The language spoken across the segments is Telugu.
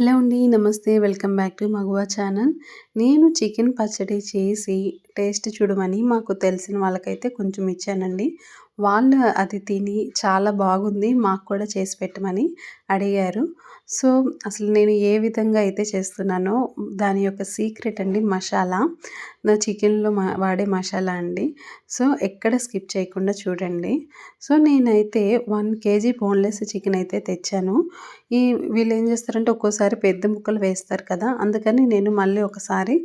హలో అండి నమస్తే. Welcome back to Maguva channel. నేను చికెన్ పచ్చడి చేసి టేస్ట్ చూడమని మాకు తెలిసిన వాళ్ళకైతే కొంచెం ఇచ్చానండి. వాళ్ళు అది తిని చాలా బాగుంది మాకు కూడా చేసి పెట్టమని అడిగారు. సో అసలు నేను ఏ విధంగా అయితే చేస్తున్నానో దాని యొక్క సీక్రెట్ అండి మసాలా. నా చికెన్లో వాడే మసాలా అండి. సో ఎక్కడ స్కిప్ చేయకుండా చూడండి. సో నేనైతే వన్ కేజీ బోన్లెస్ చికెన్ అయితే తెచ్చాను. ఈ వీళ్ళు ఏం చేస్తారంటే ఒక్కోసారి పెద్ద ముక్కలు వేస్తారు కదా అందుకని నేను మళ్ళీ ఒకసారి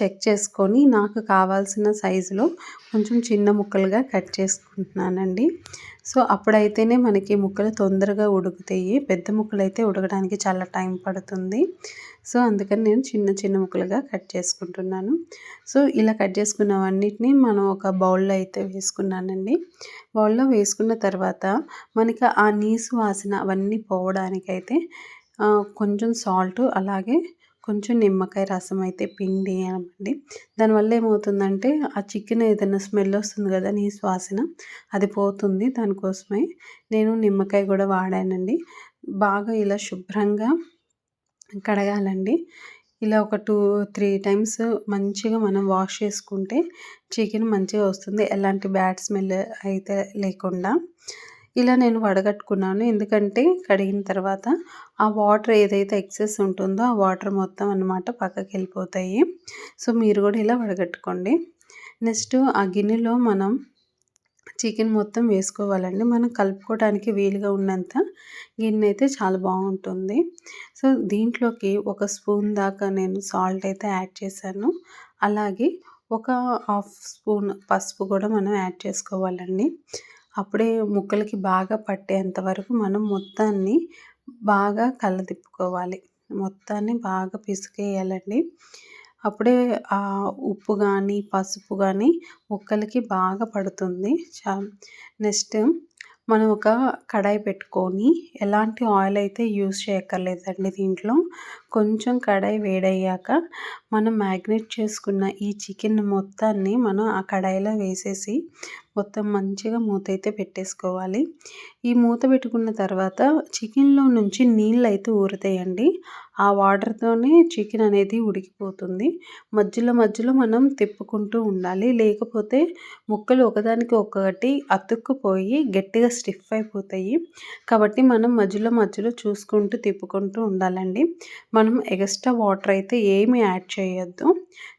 చెక్ చేసుకొని నాకు కావాల్సిన సైజులో కొంచెం చిన్న ముక్కలుగా కట్ చేసుకుంటున్నాను. చేసుకుంటున్నానండి సో అప్పుడైతేనే మనకి ముక్కలు తొందరగా ఉడుకుతాయి. పెద్ద ముక్కలు అయితే ఉడకడానికి చాలా టైం పడుతుంది. సో అందుకని నేను చిన్న చిన్న ముక్కలుగా కట్ చేసుకుంటున్నాను. సో ఇలా కట్ చేసుకున్నవన్నిటిని మనం ఒక బౌల్లో అయితే వేసుకున్నానండి. బౌల్లో వేసుకున్న తర్వాత మనకి ఆ నీసు వాసన అవన్నీ పోవడానికైతే కొంచెం సాల్ట్ అలాగే కొంచెం నిమ్మకాయ రసం అయితే పిండి అనమండి. దానివల్ల ఏమవుతుందంటే ఆ చికెన్ ఏదైనా స్మెల్ వస్తుంది కదా నీ శ్వాసన అది పోతుంది దానికోసమే. నేను నిమ్మకాయ కూడా వాడానండి. బాగా ఇలా శుభ్రంగా కడగాలండి. ఇలా ఒక టూ త్రీ టైమ్స్ మంచిగా మనం వాష్ చేసుకుంటే చికెన్ మంచిగా వస్తుంది. ఎలాంటి బ్యాడ్ స్మెల్ అయితే లేకుండా. ఇలా నేను వడగట్టుకున్నాను. ఎందుకంటే కడిగిన తర్వాత ఆ వాటర్ ఏదైతే ఎక్సెస్ ఉంటుందో ఆ వాటర్ మొత్తం అన్నమాట పక్కకి వెళ్ళిపోతాయి. సో మీరు కూడా ఇలా వడగట్టుకోండి. నెక్స్ట్ ఆ గిన్నెలో మనం చికెన్ మొత్తం వేసుకోవాలండి. మనం కలుపుకోవడానికి వీలుగా ఉన్నంత గిన్నె అయితే చాలా బాగుంటుంది. సో దీంట్లోకి ఒక స్పూన్ దాకా నేను సాల్ట్ అయితే యాడ్ చేశాను. అలాగే ఒక హాఫ్ స్పూన్ పసుపు కూడా మనం యాడ్ చేసుకోవాలండి. అప్పుడే ముక్కలకి బాగా పట్టేంత వరకు మనం మొత్తాన్ని బాగా కలదిప్పుకోవాలి మొత్తాన్ని బాగా పిసికేయాలండి. అప్పుడే ఆ ఉప్పు కానీ పసుపు కానీ ముక్కలకి బాగా పడుతుంది. చా నెక్స్ట్ మనం ఒక కడాయి పెట్టుకొని ఎలాంటి ఆయిల్ అయితే యూస్ చేయక్కర్లేదండి దీంట్లో. కొంచెం కడాయి వేడయ్యాక మనం మ్యాగ్నేట్ చేసుకున్న ఈ చికెన్ మొత్తాన్ని మనం ఆ కడాయిలో వేసేసి మొత్తం మంచిగా మూత అయితే పెట్టేసుకోవాలి. ఈ మూత పెట్టుకున్న తర్వాత చికెన్లో నుంచి నీళ్ళు అయితే ఊరుతాయండి. ఆ వాటర్తోనే చికెన్ అనేది ఉడికిపోతుంది. మధ్యలో మధ్యలో మనం తిప్పుకుంటూ ఉండాలి. లేకపోతే ముక్కలు ఒకదానికి ఒకటి అతుక్కుపోయి గట్టిగా స్టిఫ్ అయిపోతాయి. కాబట్టి మనం మధ్యలో మధ్యలో చూసుకుంటూ తిప్పుకుంటూ ఉండాలండి. మనం ఎక్స్ట్రా వాటర్ అయితే ఏమి యాడ్ చేయొద్దు.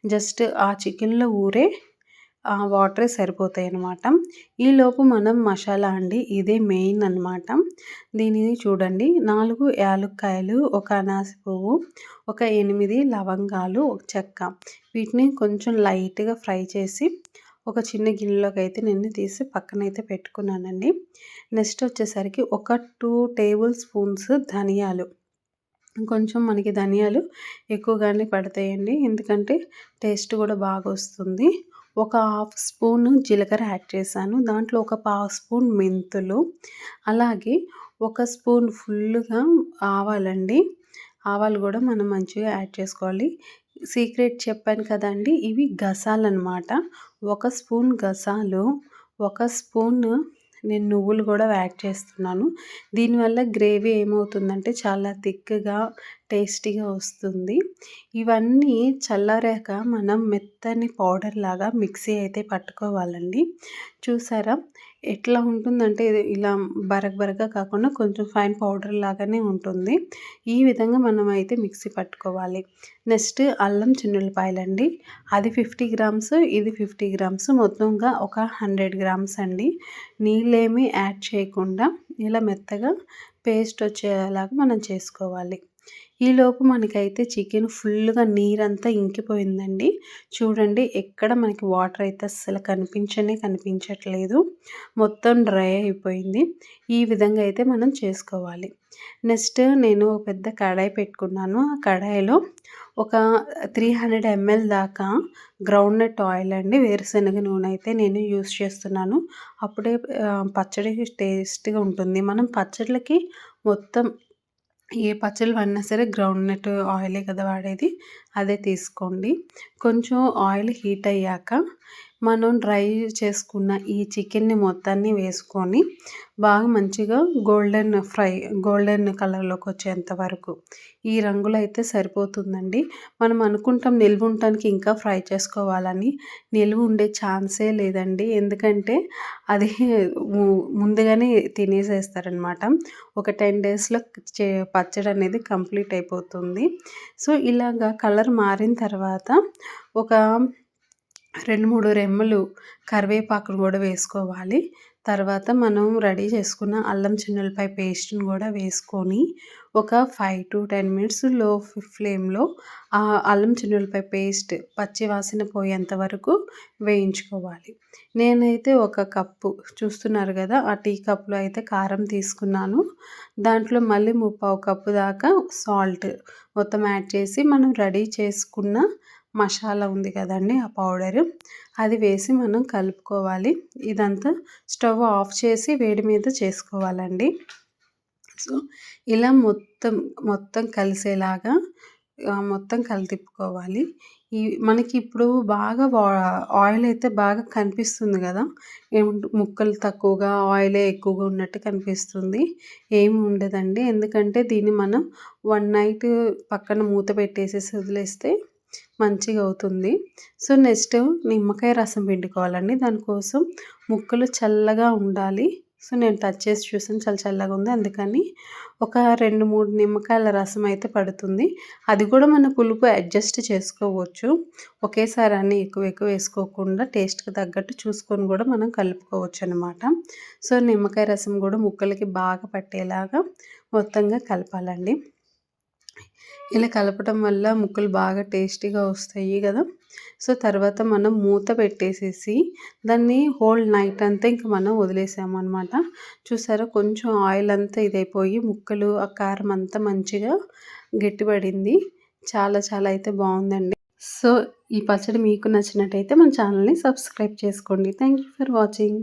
జస్ట్ ఆ చికెన్లో ఊరే వాటరే సరిపోతాయి అన్నమాట ఈలోపు మనం మసాలా అండి ఇదే మెయిన్ అనమాట దీనిని చూడండి నాలుగు యాలక్కాయలు ఒక అనాసి పువ్వు ఒక ఎనిమిది లవంగాలు ఒక చెక్క. వీటిని కొంచెం లైట్గా ఫ్రై చేసి ఒక చిన్న గిన్నెలోకి అయితే నేను తీసి పక్కనైతే పెట్టుకున్నానండి. నెక్స్ట్ వచ్చేసరికి ఒక టూ టేబుల్ స్పూన్స్ ధనియాలు. కొంచెం మనకి ధనియాలు ఎక్కువగానే పడతాయండి ఎందుకంటే టేస్ట్ కూడా బాగా వస్తుంది. ఒక హాఫ్ స్పూన్ జీలకర్ర యాడ్ చేశాను. దాంట్లో ఒక పావు స్పూన్ మెంతులు అలాగే ఒక స్పూన్ ఫుల్గా ఆవాలండి. ఆవాలు కూడా మనం మంచిగా యాడ్ చేసుకోవాలి. సీక్రెట్ చెప్పాను కదండి ఇవి గసాలు అనమాట ఒక స్పూన్ గసాలు ఒక స్పూన్ నేను నువ్వులు కూడా యాడ్ చేస్తున్నాను. దీనివల్ల గ్రేవీ ఏమవుతుందంటే చాలా థిక్గా టేస్టీగా వస్తుంది. ఇవన్నీ చల్లారాక మనం మెత్తని పౌడర్ లాగా మిక్సీ అయితే పట్టుకోవాలండి. చూసారా? ఎట్లా ఉంటుందంటే ఇలా బరగ బరగ కాకుండా కొంచెం ఫైన్ పౌడర్ లాగానే ఉంటుంది. ఈ విధంగా మనం అయితే మిక్సీ పట్టుకోవాలి. నెక్స్ట్ అల్లం చిన్నులపాయలండి అది ఫిఫ్టీ గ్రామ్స్ ఇది ఫిఫ్టీ గ్రామ్స్. మొత్తంగా ఒక హండ్రెడ్ గ్రామ్స్ అండి. నీళ్ళేమీ యాడ్ చేయకుండా ఇలా మెత్తగా పేస్ట్ వచ్చేలాగా మనం చేసుకోవాలి. ఈలోపు మనకైతే చికెన్ ఫుల్గా నీరంతా ఇంకిపోయిందండి. చూడండి ఎక్కడ మనకి వాటర్ అయితే అస్సలు కనిపించనే కనిపించట్లేదు. మొత్తం డ్రై అయిపోయింది. ఈ విధంగా అయితే మనం చేసుకోవాలి. నెక్స్ట్ నేను ఒక పెద్ద కడాయి పెట్టుకున్నాను. ఆ కడాయిలో ఒక త్రీ హండ్రెడ్ ఎంఎల్ దాకా గ్రౌండ్నట్ ఆయిల్ అండి వేరుశనగ నూనె అయితే నేను యూస్ చేస్తున్నాను. అప్పుడే పచ్చడి టేస్ట్గా ఉంటుంది. మనం పచ్చడిలకి మొత్తం ఏ పచ్చళ్ళు పడినా సరే గ్రౌండ్ నట్ ఆయిలే కదా వాడేది అదే తీసుకోండి. కొంచెం ఆయిల్ హీట్ అయ్యాక మనం డ్రై చేసుకున్న ఈ చికెన్ని మొత్తాన్ని వేసుకొని బాగా మంచిగా గోల్డెన్ ఫ్రై గోల్డెన్ కలర్లోకి వచ్చేంత వరకు. ఈ రంగులో అయితే సరిపోతుందండి. మనం అనుకుంటాం నిల్వ ఉండటానికి ఇంకా ఫ్రై చేసుకోవాలని. నిల్వ ఉండే ఛాన్సే లేదండి. ఎందుకంటే అది ముందుగానే తినేసేస్తారనమాట ఒక టెన్ డేస్లో చే పచ్చడి అనేది కంప్లీట్ అయిపోతుంది. సో ఇలాగా కలర్ మారిన తర్వాత ఒక రెండు మూడు రెమ్మలు కరివేపాకును కూడా వేసుకోవాలి. తర్వాత మనం రెడీ చేసుకున్న అల్లం చిన్నులపై పేస్ట్ని కూడా వేసుకొని ఒక ఫైవ్ టు టెన్ మినిట్స్లో ఫ్లేమ్లో ఆ అల్లం చిన్నులపై పేస్ట్ పచ్చి వాసన పోయేంత వరకు వేయించుకోవాలి. నేనైతే ఒక కప్పు చూస్తున్నారు కదా ఆ టీ కప్లో అయితే కారం తీసుకున్నాను. దాంట్లో మళ్ళీ ముప్పావు కప్పు దాకా సాల్ట్ మొత్తం యాడ్ చేసి మనం రెడీ చేసుకున్న మసాలా ఉంది కదండి ఆ పౌడర్. అది వేసి మనం కలుపుకోవాలి. ఇదంతా స్టవ్ ఆఫ్ చేసి వేడి మీద చేసుకోవాలండి. సో ఇలా మొత్తం మొత్తం కలిసేలాగా మొత్తం కలితిప్పుకోవాలి. ఈ మనకి ఇప్పుడు బాగా ఆయిల్ అయితే బాగా కనిపిస్తుంది కదా. ఏమంటే ముక్కలు తక్కువగా ఆయిలే ఎక్కువగా ఉన్నట్టు కనిపిస్తుంది. ఏమి ఉండదండి. ఎందుకంటే దీన్ని మనం వన్ నైట్ పక్కన మూత పెట్టేసేసి వదిలేస్తే మంచిగా అవుతుంది సో నెక్స్ట్ నిమ్మకాయ రసం పిండుకోవాలండి. దానికోసం ముక్కలు చల్లగా ఉండాలి. సో నేను టచ్ చేసి చూసాను చాలా చల్లగా ఉంది. అందుకని ఒక రెండు మూడు నిమ్మకాయల రసం అయితే పడుతుంది. అది కూడా మన పులుపు అడ్జస్ట్ చేసుకోవచ్చు. ఒకేసారి అన్నీ ఎక్కువ ఎక్కువ వేసుకోకుండా టేస్ట్కి తగ్గట్టు చూసుకొని కూడా మనం కలుపుకోవచ్చు అనమాట సో నిమ్మకాయ రసం కూడా ముక్కలకి బాగా పట్టేలాగా మొత్తంగా కలపాలండి. ఇలా కలపటం వల్ల ముక్కలు బాగా టేస్టీగా వస్తాయి కదా. సో తర్వాత మనం మూత పెట్టేసేసి దాన్ని హోల్ నైట్ అంతా ఇంకా మనం వదిలేసాము అనమాట చూసారా? కొంచెం ఆయిల్ అంతా ఇదైపోయి ముక్కలు ఆ కారం అంతా మంచిగా గట్టిపడింది. చాలా చాలా అయితే బాగుందండి. సో ఈ పచ్చడి మీకు నచ్చినట్టయితే మన ఛానల్ని సబ్స్క్రైబ్ చేసుకోండి. Thank you for watching.